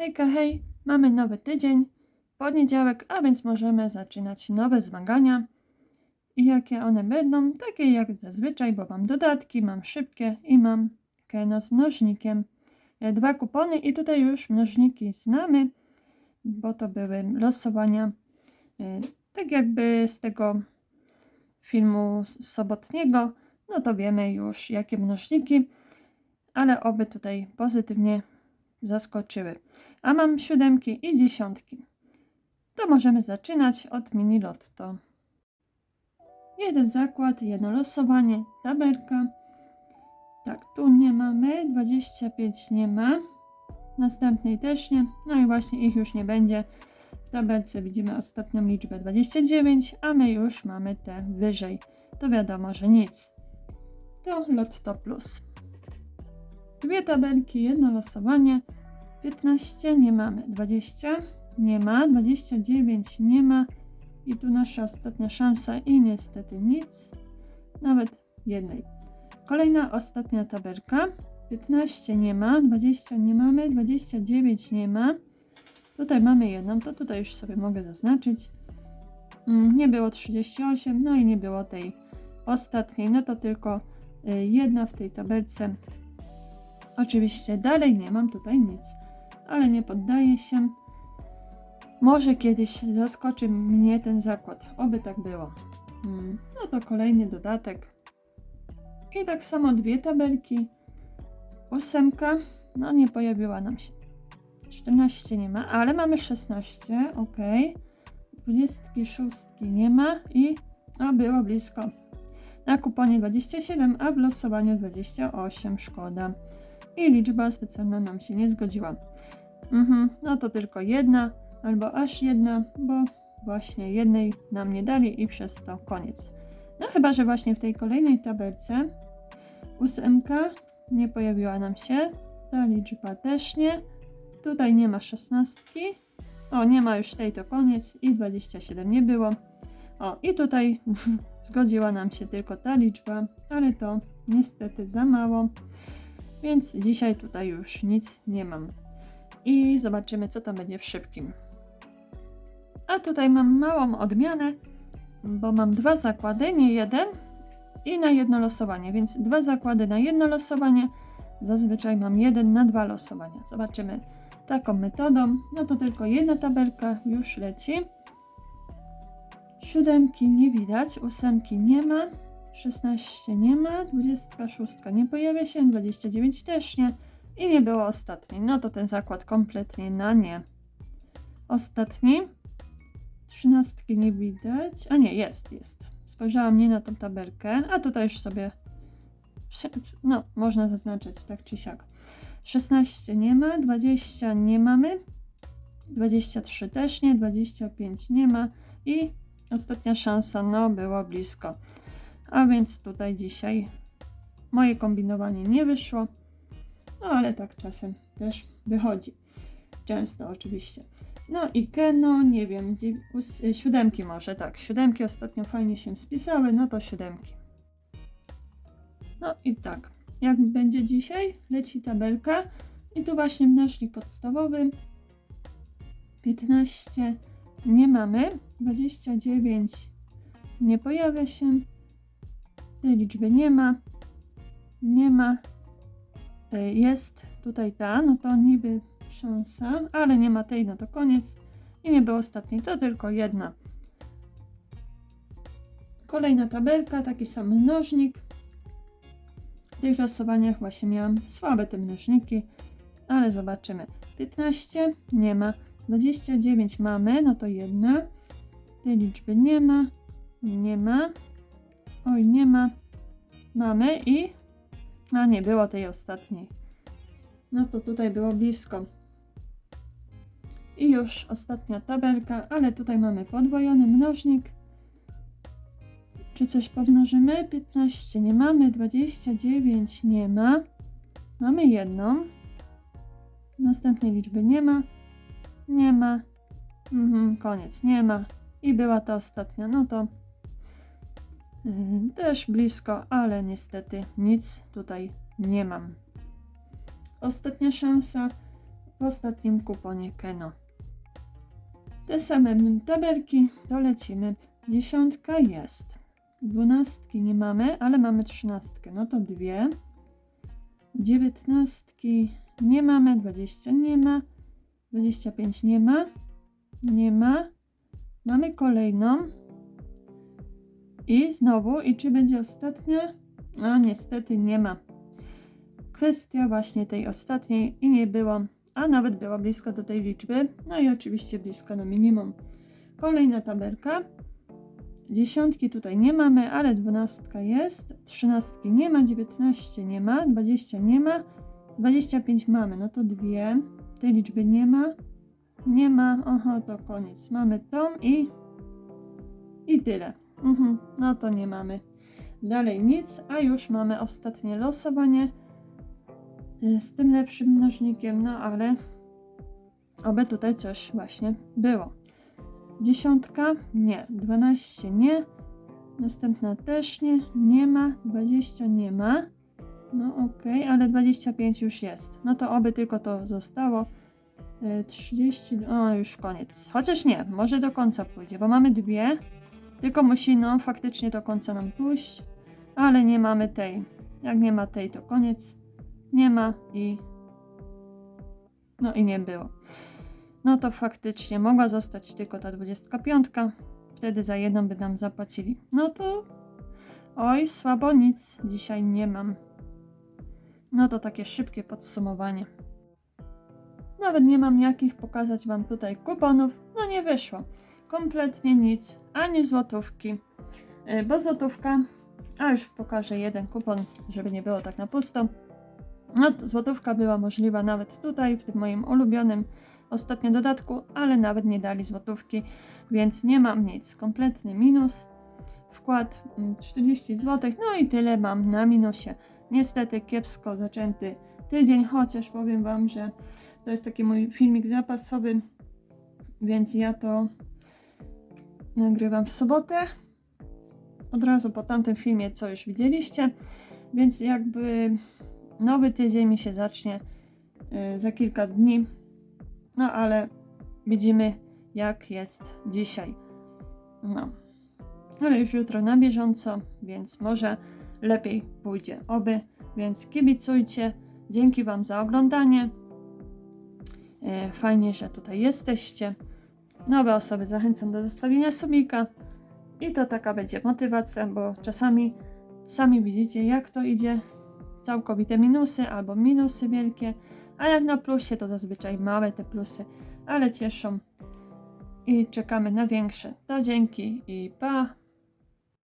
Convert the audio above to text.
Hejka, hej, mamy nowy tydzień, poniedziałek, a więc możemy zaczynać nowe zmagania. I jakie one będą? Takie jak zazwyczaj, bo mam dodatki, mam szybkie i mam keno z mnożnikiem. Dwa kupony i tutaj już mnożniki znamy, bo to były losowania e, tak jakby z tego filmu sobotniego, no to wiemy już jakie mnożniki, ale oby tutaj pozytywnie zaskoczyły. A mam siódemki i dziesiątki. To możemy zaczynać od mini lotto. Jeden zakład, jedno losowanie, tabelka. Tak, tu nie mamy, 25 nie ma. Następnej też nie. No i właśnie ich już nie będzie. W tabelce widzimy ostatnią liczbę 29, a my już mamy te wyżej. To wiadomo, że nic. To Lotto Plus. Dwie tabelki, jedno losowanie. 15 nie mamy, 20 nie ma, 29 nie ma. I tu nasza ostatnia szansa i niestety nic, nawet jednej. Kolejna ostatnia tabelka, 15 nie ma, 20 nie mamy, 29 nie ma. Tutaj mamy jedną, to tutaj już sobie mogę zaznaczyć. Mm, Nie było 38, no i nie było tej ostatniej, no to tylko y, jedna w tej tabelce. Oczywiście dalej nie mam tutaj nic, ale nie poddaję się. Może kiedyś zaskoczy mnie ten zakład, oby tak było. Mm, No to kolejny dodatek. I tak samo dwie tabelki. Ósemka, no nie pojawiła nam się. 14 nie ma, ale mamy 16, ok. 26 nie ma i a było blisko. Na kuponie 27, a w losowaniu 28, szkoda. I liczba specjalna nam się nie zgodziła. Mhm, no to tylko jedna, albo aż jedna, bo właśnie jednej nam nie dali i przez to koniec. No chyba, że właśnie w tej kolejnej tabelce ósemka nie pojawiła nam się, ta liczba też nie. Tutaj nie ma szesnastki. O, nie ma już tej, to koniec i 27 nie było. O, i tutaj zgodziła nam się tylko ta liczba, ale to niestety za mało. Więc dzisiaj tutaj już nic nie mam. I zobaczymy, co tam będzie w szybkim. A tutaj mam małą odmianę, bo mam dwa zakłady, nie jeden, i na jedno losowanie, więc dwa zakłady na jedno losowanie. Zazwyczaj mam jeden na dwa losowania. Zobaczymy taką metodą. No to tylko jedna tabelka już leci. Siódemki nie widać, ósemki nie ma, 16 nie ma, 26 nie pojawia się, 29 też nie i nie było ostatniej. No to ten zakład kompletnie na nie. Ostatni. Trzynastki nie widać. A nie, jest, jest. Spojrzałam nie na tą tabelkę, a tutaj już sobie no, można zaznaczyć tak czy siak. 16 nie ma, 20 nie mamy, 23 też nie, 25 nie ma i ostatnia szansa, no było blisko. A więc tutaj dzisiaj moje kombinowanie nie wyszło, no ale tak czasem też wychodzi. Często oczywiście. No i Keno, nie wiem, y, siódemki może, tak, siódemki ostatnio fajnie się spisały, no to siódemki. No i tak, jak będzie dzisiaj, leci tabelka. I tu właśnie mnożnik podstawowy. 15 nie mamy, 29 nie pojawia się, tej liczby nie ma, nie ma, jest tutaj ta, no to niby szansa, ale nie ma tej, no to koniec i nie było ostatniej, to tylko jedna. Kolejna tabelka, taki sam mnożnik. W tych losowaniach właśnie miałam słabe te mnożniki, ale zobaczymy. 15 nie ma, 29 mamy, no to jedna. Tej liczby nie ma, nie ma, oj nie ma, mamy i a nie było tej ostatniej. No to tutaj było blisko. I już ostatnia tabelka, ale tutaj mamy podwojony mnożnik. Czy coś pomnożymy? 15 nie mamy, 29 nie ma. Mamy jedną. Następnej liczby nie ma. Nie ma. Mhm, koniec, nie ma. I była ta ostatnia, no to też blisko, ale niestety nic tutaj nie mam. Ostatnia szansa w ostatnim kuponie Keno. Te same tabelki, to lecimy. Dziesiątka jest. Dwunastki nie mamy, ale mamy trzynastkę. No to dwie. Dziewiętnastki nie mamy, dwadzieścia nie ma, dwadzieścia pięć nie ma, nie ma. Mamy kolejną. I znowu, i czy będzie ostatnia? A niestety nie ma. Kwestia właśnie tej ostatniej i nie było, a nawet było blisko do tej liczby, no i oczywiście blisko do minimum. Kolejna tabelka. Dziesiątki tutaj nie mamy, ale dwunastka jest. Trzynastki nie ma, dziewiętnaście nie ma, dwadzieścia nie ma, dwadzieścia pięć mamy, no to dwie. Tej liczby nie ma. Nie ma, oho, to koniec. Mamy tą i i tyle. Mhm, no to nie mamy. Dalej nic, a już mamy ostatnie losowanie y, z tym lepszym mnożnikiem, no ale oby tutaj coś właśnie było. Dziesiątka? Nie. Dwanaście? Nie. Następna też nie. Nie ma. Dwadzieścia nie ma. No okej, ale 25 już jest. No to oby tylko to zostało. Y, 30, o już koniec. Chociaż nie, może do końca pójdzie, bo mamy dwie. Tylko musi no faktycznie do końca nam pójść. Ale nie mamy tej. Jak nie ma tej, to koniec. Nie ma i. No i nie było. No to faktycznie mogła zostać tylko ta 25. Wtedy za jedną by nam zapłacili. No to. Oj, słabo nic dzisiaj nie mam. No to takie szybkie podsumowanie. Nawet nie mam jakich pokazać Wam tutaj kuponów. No nie wyszło. Kompletnie nic, ani złotówki. Yy, Bo złotówka, a już pokażę jeden kupon, żeby nie było tak na pusto. No, złotówka była możliwa nawet tutaj, w tym moim ulubionym ostatnio dodatku, ale nawet nie dali złotówki, więc nie mam nic. Kompletny minus. Wkład mm, 40 zł, no i tyle mam na minusie. Niestety kiepsko zaczęty tydzień, chociaż powiem Wam, że to jest taki mój filmik zapasowy, więc ja to nagrywam w sobotę. Od razu po tamtym filmie, co już widzieliście. Więc jakby nowy tydzień mi się zacznie y, za kilka dni. No ale widzimy, jak jest dzisiaj. No. Ale już jutro na bieżąco, więc może lepiej pójdzie. Oby, więc kibicujcie. Dzięki Wam za oglądanie. E, Fajnie, że tutaj jesteście. Nowe osoby zachęcam do zostawienia subika. I to taka będzie motywacja, bo czasami sami widzicie, jak to idzie. Całkowite minusy albo minusy wielkie, a jak na plusie, to zazwyczaj małe te plusy, ale cieszą. I czekamy na większe. To dzięki i pa!